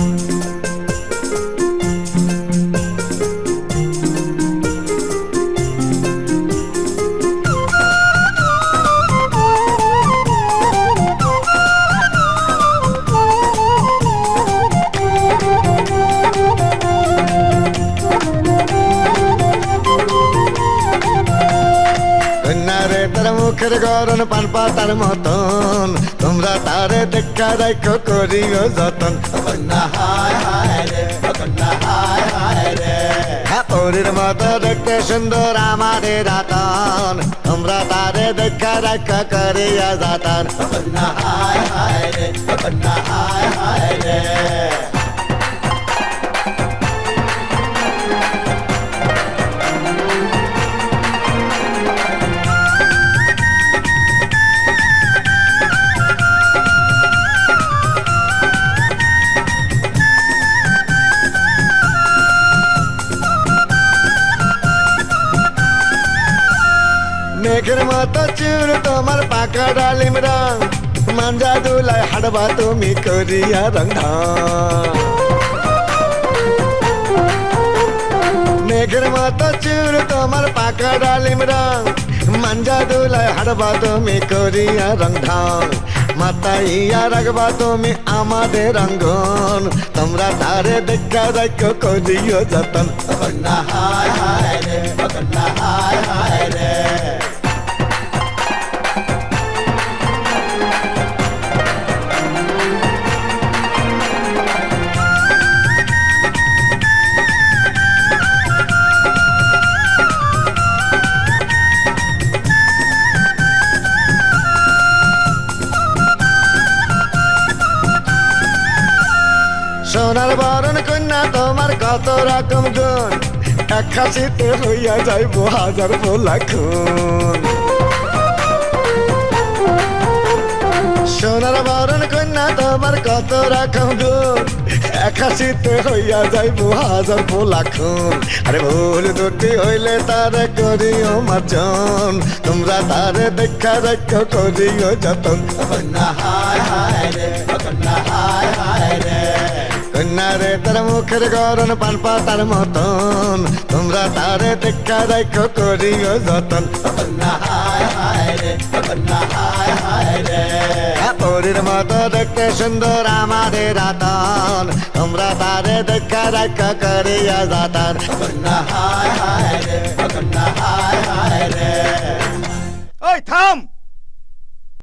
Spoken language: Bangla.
কন্যারে তার মুখের গরণ পান পাতার মতন। তোমরা তারে দেখা রাখো করিও যতন। কন্যা রে কন্যা রে। পরীর মতো দেখতে সুন্দর আমাদের রাতন। তোমরা তারে দেখা রাখো করিও যতন। হায় হায় হায় মেঘের মতো চুর তোমার পাকা ডালিম রং। মাঞ্জা দুলাই হাডবা তুমি করিয়া রং। মেঘের মতো চুর তোমার পাকা ডালিম রং। মাঞ্জা দুলাই হাডবা তুমি করিয়া রং ঢং। মাতাইয়া রাখবা তুমি আমাদের রঙ্গন তোমরা তারে দেখা দেখো করিও যতন। হায় হায় রে হায় হায় রে। সোনার বরণ কন্যা, তোমার কত রকম গুণ? এক খাসিতে হইয়া যাইব হাজার বোলা খুন। সোনার বরণ কন্যা, তোমার কত রকম গুণ? এক হাসিতে হইয়া যাইব হাজার বোলা খুন। আরে ভুল দুটি হইলে তারে করিও মার্জন। তোমরা তারে দেখা দেখা করিও যতন হায় হায় রে। কন্যারে তার মুখের গরণ পান পাতার মতন। তোমরা তারে দেখা দেখো করিও যতন। পরীর মতো দেখতে সুন্দর আমাদের রাতন। তোমরা তারে দেখা দেখা করিয়া যতন।